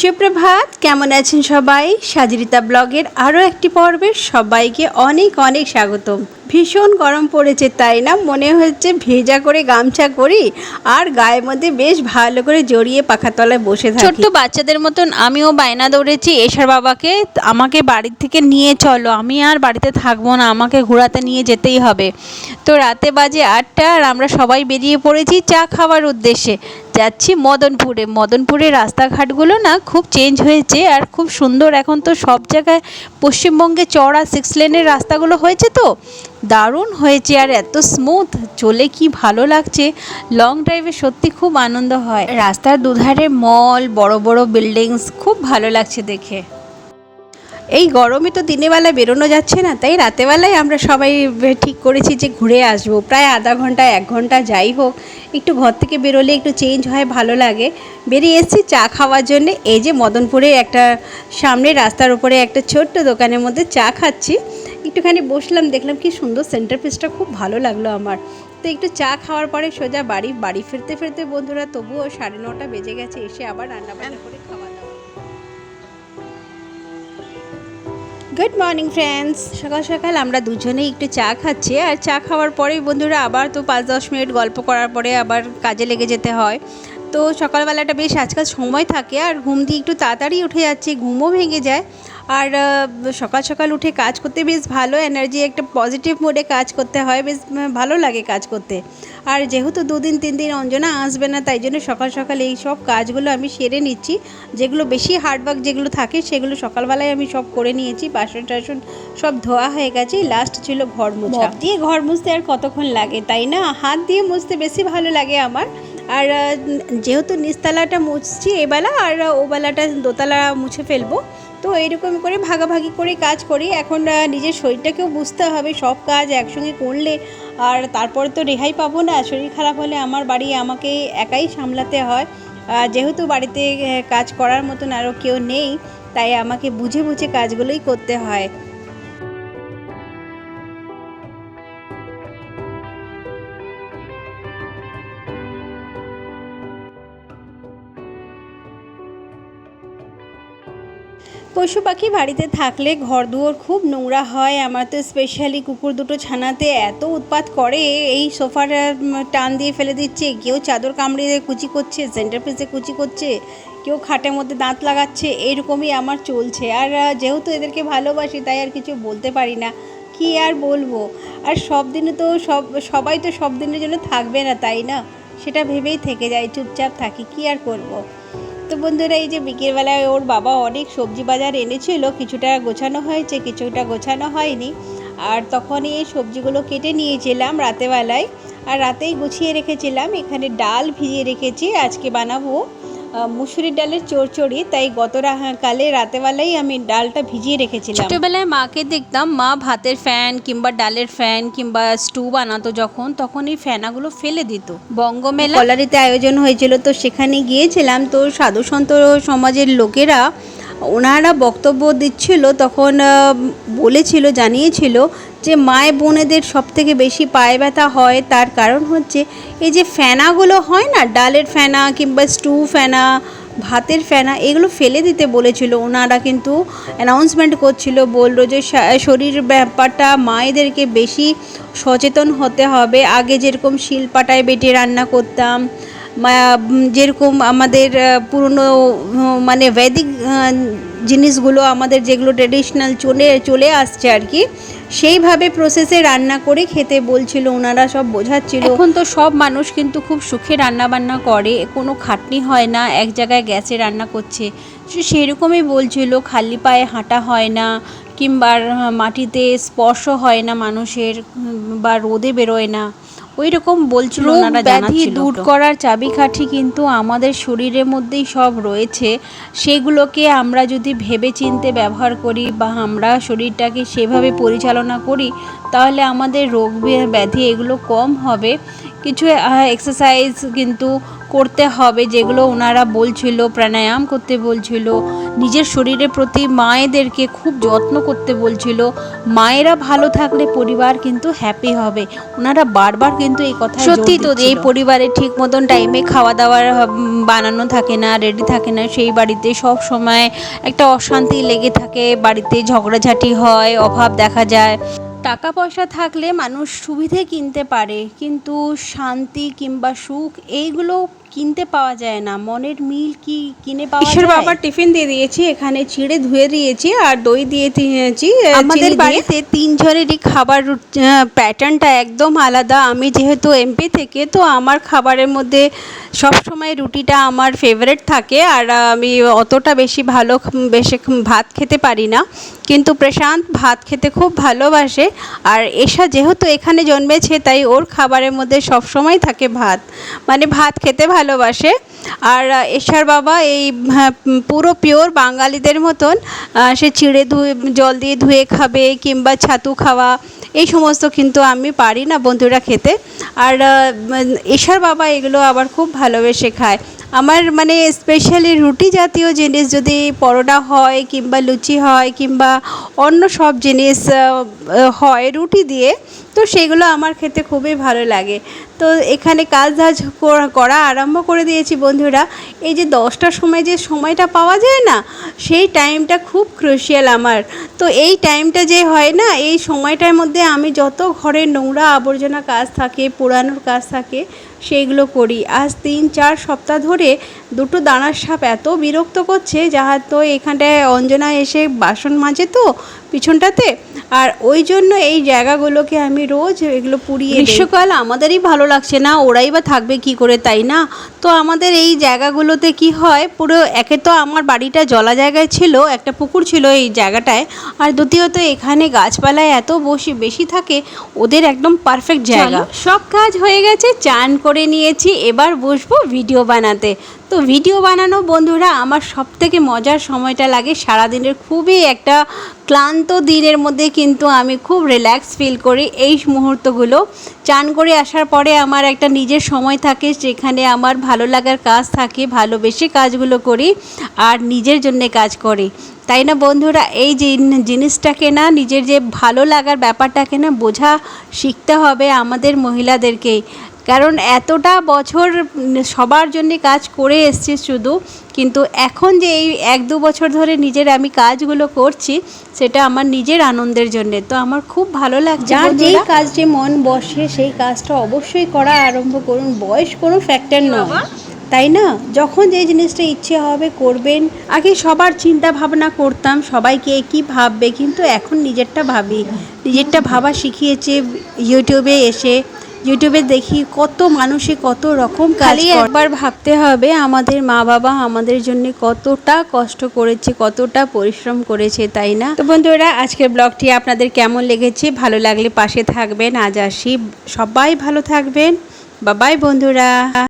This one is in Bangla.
সুপ্রভাত, কেমন আছেন সবাই? সাজরিতা ব্লগের আরও একটি পর্বে সবাইকে অনেক অনেক স্বাগতম। ভীষণ গরম পড়েছে, তাই না? মনে হচ্ছে ভেজা করে গামছা করি আর গায়ের মধ্যে বেশ ভালো করে জড়িয়ে পাখার তলায় বসে থাকি। ছোট্ট বাচ্চাদের মতন আমিও বায়না দৌড়েছি এশার বাবাকে। আমাকে বাড়ির থেকে নিয়ে চলো, আমি আর বাড়িতে থাকব না, আমাকে ঘোরাতে নিয়ে যেতেই হবে। তো রাতে বাজে আটটা আর আমরা সবাই বেরিয়ে পড়েছি চা খাওয়ার উদ্দেশ্যে। যাচ্ছি মদনপুরে। মদনপুরের রাস্তাঘাটগুলো না খুব চেঞ্জ হয়েছে আর খুব সুন্দর এখন তো সব জায়গায় পশ্চিমবঙ্গে চড়া সিক্স লেনের রাস্তাগুলো হয়েছে তো। দারুণ হয়েছে আর এত স্মুথ চলে কি ভালো লাগছে। লং ড্রাইভে সত্যি খুব আনন্দ হয়। রাস্তার দুধারে মল বড় বড় বিল্ডিংস খুব ভালো লাগছে দেখে। এই গরমে তো দিনের বেলা বেরোনো যাচ্ছে না, তাই রাতেবেলায় আমরা সবাই ঠিক করেছি যে ঘুরে আসব। প্রায় আধা ঘণ্টা, এক ঘণ্টা যাই হোক, একটু ঘর থেকে বেরোলে একটু চেঞ্জ হয়, ভালো লাগে। বেরিয়ে এসেছি চা খাওয়ার জন্য, এই যে মদনপুরে একটা সামনে রাস্তার উপরে একটা ছোট্ট দোকানের মধ্যে চা খাচ্ছি। একটুখানি বসলাম, দেখলাম কি সুন্দর সেন্টার পিসটা খুব ভালো লাগল আমার। তো একটু চা খাওয়ার পরে সোজা বাড়ি বাড়ি ফিরতে ফিরতে বন্ধুরা, তবুও সাড়ে নটা বেজে গেছে, এসে আবার রান্নাবান্না করে গুড মর্নিং ফ্রেন্ডস সকাল সকাল আমরা দুজনেই একটু চা খাচ্ছি আর চা খাওয়ার পরেই বন্ধুরা আবার তো পাঁচ দশ মিনিট গল্প করার পরে আবার কাজে লেগে যেতে হয়। তো সকালবেলাটা বেশ আজকাল সময় থাকে আর ঘুম দিয়ে একটু তাড়াতাড়ি উঠে যাচ্ছে, ঘুমও ভেঙে যায়। আর সকাল সকাল উঠে কাজ করতে বেশ ভালো এনার্জি একটা পজিটিভ মোডে কাজ করতে হয়, বেশ ভালো লাগে কাজ করতে। আর যেহেতু দুদিন তিন দিন অঞ্জনা আসবে না, তাই জন্য সকাল সকাল এই সব কাজগুলো আমি সেরে নিচ্ছি। যেগুলো বেশি হার্ডওয়ার্ক যেগুলো থাকে, সেগুলো সকালবেলায় আমি সব করে নিয়েছি, বাসন টাসন সব ধোয়া হয়ে গেছে লাস্ট ছিল ঘর মোছা। দিয়ে ঘর মুছতে আর কতক্ষণ লাগে, তাই না? হাত দিয়ে মুছতে বেশি ভালো লাগে আমার। আর যেহেতু নিচতলাটা মুছছি এবেলা, আর ওবেলাটা দোতলা মুছে ফেলব তো এইরকম করে ভাগাভাগি করে কাজ করি। এখন নিজের শরীরটাকেও বুঝতে হবে, সব কাজ একসঙ্গে করলে আর তারপরে তো রেহাই পাবো না। শরীর খারাপ হলে আমার বাড়ি আমাকে একাই সামলাতে হয়। যেহেতু বাড়িতে কাজ করার মতন আরও কেউ নেই, তাই আমাকে বুঝে বুঝে কাজগুলোই করতে হয়। পশু পাখি বাড়িতে থাকলে ঘর দুয়ার খুব নোংরা হয়। আমার তো স্পেশালি কুকুর দুটো ছানাতে এত উৎপাত করে, এই সোফার টান দিয়ে ফেলে দিচ্ছে। কেউ চাদর কামড়িয়ে কুচি করছে সেন্টার পিসে কুচি করছে, কেউ খাটের মধ্যে দাঁত লাগাচ্ছে, এরকমই আমার চলছে। আর যেহেতু এদেরকে ভালোবাসি, তাই আর কিছু বলতে পারি না। কি আর বলব? আর সব দিনে তো সব, সবাই তো সব দিনের জন্য থাকবে না, তাই না? সেটা ভেবেই থেকে যায়, চুপচাপ থাকি, কি আর করব? বন্ধুরা, এই যে বিকেলবেলায় ওর বাবা অনেক সবজি বাজার এনেছিল, কিছুটা গোছানো হয়েছে, কিছুটা গোছানো হয়নি। আর তখনই এই সবজিগুলো কেটে নিয়েছিলাম রাতেবেলায়। আর রাতেই গুছিয়ে রেখেছিলাম, এখানে ডাল ভিজিয়ে রেখেছি, আজকে বানাবো আহ, মুসুরির ডালের চড়চড়ি তাই গত কালে রাতেবেলাই আমি ডালটা ভিজিয়ে রেখেছিলাম। ছোটোবেলায় মাকে দেখতাম মা ভাতের ফ্যান কিংবা ডালের ফ্যান কিংবা স্টু বানাতো যখন তখন এই ফ্যানাগুলো ফেলে দিত। বঙ্গমেলা কলারিতে আয়োজন হয়েছিল তো সেখানে গিয়েছিলাম। তো সাধু সন্ত সমাজের লোকেরা ওনারা বক্তব্য দিচ্ছিল, তখন বলেছিল, জানিয়েছিল যে মায় বোনেদের সব থেকে বেশি পায়ে ব্যথা হয়, তার কারণ হচ্ছে এই যে ফেনাগুলো হয় না, ডালের ফেনা কিংবা স্টু ফেনা, ভাতের ফেনা, এগুলো ফেলে দিতে বলেছিল। ওনারা কিন্তু অ্যানাউন্সমেন্ট করছিল, বলল যে শরীর ব্যাপারটা মায়েদেরকে বেশি সচেতন হতে হবে। আগে যেরকম শিলপাটায় বেটে রান্না করতাম যেরকম আমাদের পুরনো মানে বৈদিক জিনিসগুলো আমাদের যেগুলো ট্রেডিশনাল চলে চলে আসছে আর কি, সেইভাবে প্রসেসে রান্না করে খেতে বলছিল, ওনারা সব বোঝাচ্ছিল। এখন তো সব মানুষ কিন্তু খুব সুখে রান্না বান্না করে, কোনো খাটনি হয় না, এক জায়গায় গ্যাসে রান্না করছে। সেরকমই বলছিল, খালি পায়ে হাঁটা হয় না, কিংবা মাটিতে স্পর্শ হয় না মানুষের, বা রোদে বেরোয় না। ওই রকম বলছিল ওনারা ব্যাধি দূর করার চাবিকাঠি কিন্তু আমাদের শরীরের মধ্যেই সব রয়েছে। সেগুলোকে আমরা যদি ভেবে চিনতে ব্যবহার করি বা আমরা শরীরটাকে সেভাবে পরিচালনা করি তাহলে আমাদের রোগ ব্যাধি এগুলো কম হবে। কিছু এক্সারসাইজ কিন্তু করতে হবে যেগুলো ওনারা বলছিল প্রাণায়াম করতে বলছিল নিজের শরীরের প্রতি মায়েদেরকে খুব যত্ন করতে বলছিল। মায়েরা ভালো থাকলে পরিবার কিন্তু হ্যাপি হবে। ওনারা বারবার কিন্তু এই কথা সত্যি তো এই পরিবারে ঠিক মতন টাইমে খাওয়া দাওয়ার বানানো থাকে না রেডি থাকে না সেই বাড়িতে সব সময় একটা অশান্তি লেগে থাকে বাড়িতে ঝগড়াঝাটি হয় অভাব দেখা যায়। টাকা পয়সা থাকলে মানুষ সুবিধে কিনতে পারে কিন্তু শান্তি কিংবা সুখ এইগুলো কিনতে পাওয়া যায় না। মনের মিল কি কিনে পাওয়া ঈশ্বর যায়? বাবার টিফিন দিয়ে দিয়েছি এখানে চিড়ে ধুয়ে দিয়েছি আর দই দিয়ে দিয়েছি আমাদের বাড়িতে তিনজনেরই খাবার প্যাটার্নটা একদম আলাদা। আমি যেহেতু এমপি থেকে তো আমার খাবারের মধ্যে সব সময় রুটিটা আমার ফেভারিট থাকে আর আমি অতটা বেশি ভালো বেশি ভাত খেতে পারি না। কিন্তু প্রশান্ত ভাত খেতে খুব ভালোবাসে। আর এসা যেহেতু এখানে জন্মেছে তাই ওর খাবারের মধ্যে সব সময় থাকে ভাত। মানে ভাত খেতে ভালোবাসে। আর এশার বাবা এই হ্যাঁ, পুরো পিওর বাঙালিদের মতন সে চিড়ে ধুয়ে জল দিয়ে ধুয়ে খাবে কিংবা ছাতু খাওয়া এই সমস্ত কিন্তু আমি পারি না বন্ধুরা খেতে। আর এশার বাবা এগুলো আবার খুব ভালোবেসে খায়। আমার মানে স্পেশালি রুটি জাতীয় জিনিস যদি পরোটা হয় কিংবা লুচি হয় কিংবা অন্য সব জিনিস হয় রুটি দিয়ে তো সেগুলো আমার খেতে খুবই ভালো লাগে। তো এখানে কাজ ধাজ করা- আরম্ভ করে দিয়েছি বন্ধুরা। এই যে দশটার সময় যে সময়টা পাওয়া যায় না, সেই টাইমটা খুব ক্রুশিয়াল আমার। তো এই টাইমটা যে হয় না, এই সময়টার মধ্যে আমি যত ঘরের নোংরা আবর্জনা কাজ থাকে, পোড়ানোর কাজ থাকে, সেইগুলো করি। আজ তিন, চার সপ্তাহ ধরে দুটো দানার সাপ এত বিরক্ত করছে, যাহার তো এখানটায় অঞ্জনা এসে বাসন মাজে তো পিছনটাতে। আর ওই জন্য এই জায়গাগুলোকে আমি রোজ এগুলো পুড়িয়ে। গ্রীষ্মকাল আমাদেরই ভালো লাগছে না ওরাই বা থাকবে কি করে তাই না? তো আমাদের এই জায়গাগুলোতে কি হয় পুরো একে তো আমার বাড়িটা জলা জায়গায় ছিল একটা পুকুর ছিল এই জায়গাটায়। আর দ্বিতীয়ত এখানে গাছপালায় এত বসি বেশি থাকে ওদের একদম পারফেক্ট জায়গা। সব কাজ হয়ে গেছে চান করে নিয়েছি এবার বসবো ভিডিও বানাতে। তো ভিডিও বানানো, বন্ধুরা, আমার সব থেকে মজার সময়টা লাগে সারাদিনের খুবই একটা ক্লান্ত দিনের মধ্যে কিন্তু আমি খুব রিল্যাক্স ফিল করি। এই মুহূর্তগুলো চান করে আসার পরে আমার একটা নিজের সময় থাকে, যেখানে আমার ভালো লাগার কাজ থাকে, ভালোবেসে কাজগুলো করি আর নিজের জন্যে কাজ করি। তাই না, বন্ধুরা? এই জিন- জিনিসটাকে না, নিজের যে ভালো লাগার ব্যাপারটাকে না, বোঝা শিখতে হবে আমাদের মহিলাদেরকেই। কারণ এতটা বছর সবার জন্য কাজ করে এসছি শুধু কিন্তু এখন যে এই এক দু বছর ধরে নিজের আমি কাজগুলো করছি সেটা আমার নিজের আনন্দের জন্যে। তো আমার খুব ভালো লাগছে যার যেই কাজে মন বসে সেই কাজটা অবশ্যই করা আরম্ভ করুন। বয়স কোনো ফ্যাক্টর নয়। তাই না? যখন যে জিনিসটা ইচ্ছে হবে করবেন আগে সবার চিন্তা ভাবনা করতাম সবাইকে কি ভাববে কিন্তু এখন নিজেরটা ভাবি। নিজেরটা ভাবা শিখিয়েছে ইউটিউবে এসে ইউটিউবে দেখি কত মানুষে কত রকম খালি একবার ভাবতে হবে আমাদের মা বাবা আমাদের জন্য কতটা কষ্ট করেছে কতটা পরিশ্রম করেছে তাই না? তো বন্ধুরা আজকের ব্লগটি আপনাদের কেমন লেগেছে? ভালো লাগলে পাশে থাকবেন। আজ আসি। সবাই ভালো থাকবেন। বাবাই বন্ধুরা।